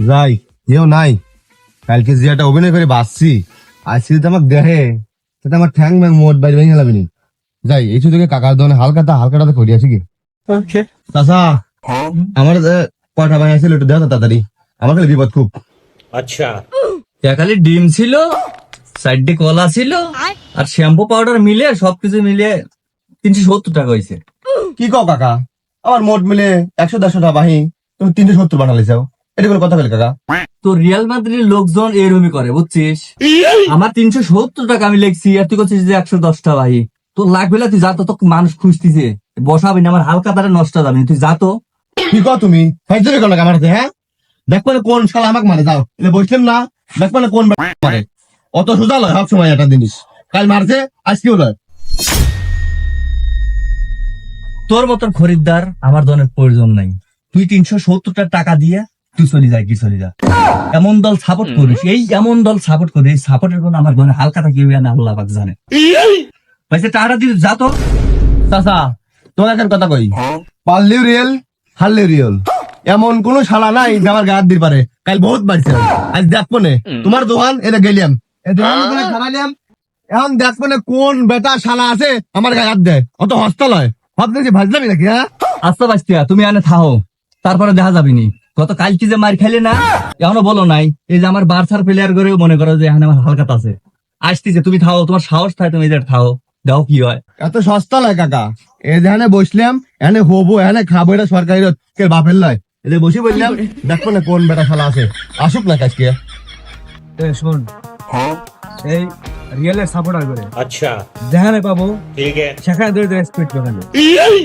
যাই কেউ নাই। কালকে যে একটা অভিনয় করে বাঁচছি। আজকে যদি আমাকে দেখে তাতে আমার ঠ্যাং ম্যাং মোট বাইরে ভেঙে যাবে নি যাই এই শুধু কাকার দোকানে হালকাটা হালকাটাতে করি আছি কি? ওকে। আমার এ, কয়টা ভাই আছে একটু দেখো তাড়াতাড়ি। আমার খালি বিপদ খুব। আচ্ছা। খালি ডিম ছিল সাইডে কলা ছিল আর শ্যাম্পু পাউডার মিলে সবকিছু মিলে তিনশো সত্তর টাকা হয়েছে। কি কও কাকা? আমার মোট মিলে একশো দেড়শো টাকা বাহি তুমি তিনশো সত্তর বানালে চাও এটা কোনো কথা বলে কাকা। তো রিয়াল মাদ্রিদের লোকজন এরমই করে বুঝছিস? আমার তিনশো সত্তর টাকা আমি লিখছি আর তুই করছিস যে একশো দশটা ভাই। তোর লাগবে না তুই যা তো মানুষ খুঁজতিছে। বসাবি না আমার হালকা তারা নষ্ট যাবে তুই যা তো। কি কও তুমি? ফাইজ যাবে আমার হ্যাঁ? দেখব না কোন শালা আমাকে মানে যাও। এটা বসলাম না দেখব না কোন মারে। অত সোজা লয় সব সময় একটা জিনিস। কাল মারছে আজকেও লয়। তোর মতন খরিদ্দার আমার ধরনের প্রয়োজন নাই। তুই তিনশো সত্তরটা টাকা দিয়ে তুই চলে যা কি চলে যা। এমন দল সাপোর্ট করিস এই এমন দল সাপোর্ট করিস এই সাপোর্টের কোনো আমার হালকা থাকি না আল্লাহ পাক জানে। টাকাটা দিয়ে যা তো। চাচা তোমার কথা কই? পারলেও রিয়েল হারলেও রিয়েল এমন কোন শালা নাই যে আমার গায়ে দিতে পারে। কাল বহুত বাড়ছে আজ দেখব নে তোমার দোকান এটা গেলিয়াম। খারাইলাম এখন দেখব না কোন বেটা শালা আছে আমার গায়ে হাত দেয়? অত হস্তা লয়। ভাবতেছি ভাজলামি নাকি হ্যাঁ? আস্তে বাঁচতিয়া তুমি আনে থাও তারপরে দেখা যাবি নি গত কালকে যে মার খাইলে না এখনও বলো নাই এই যে আমার বার্সার প্লেয়ার করে মনে করো যে এখানে আমার হালকাত আছে আসতেছে তুমি থাও তোমার সাহস থাকে তুমি এটা থাও দাও কি হয়। এত সস্তা লয় কাকা এই যেখানে বসলাম এখানে হব এখানে খাব এটা সরকারি কে বাপের লয়। এদের বসে বললাম দেখব না কোন বেটা শালা আছে আসুক না কাজকে। শোন এই রিয়েলের সাপোর্টার করে। আচ্ছা। যেখানে পাবো ঠিক আছে। সেখানে ধরে ধরে স্পিড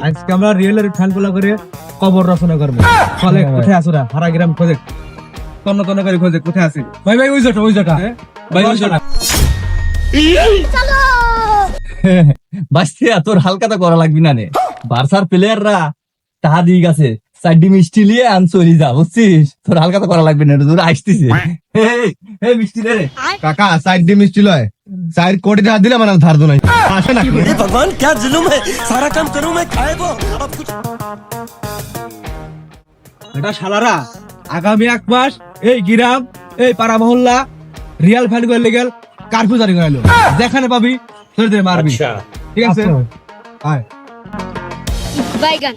আজকে আমরা রিয়েলের করে কবর রচনা করব। ফলে কোথায় আসো না হারা গ্রাম খোঁজে তন্ন তন্ন করে খোঁজে কোথায় ভাই ভাই ওই জটা ভাই ওই জটা তোর হালকা তো করা লাগবি না রে বার্সার প্লেয়াররা তাহা দিয়ে গেছে। চারটি মিষ্টি নিয়ে আন চলি যা বুঝছিস তোর হালকাতা করা লাগবে না তোর আসতেছে এই, এই মিষ্টি দে রে কাকা সাইড দিয়ে মিষ্টি লয় সাইড কোটি টাকা দিলে মানে ধার দো নাই আসে না भगवान क्या जुलुम है सारा काम करूं मैं खाए वो अब कुछ এটা শালারা আগামী এক মাস এই গ্রাম এই পাড়া মহল্লা রিয়াল ফ্যান করে লেগেল কার্ফিউ জারি করাইলো যেখানে পাবি ধরে ধরে মারবি अच्छा ঠিক আছে আয় বাইগান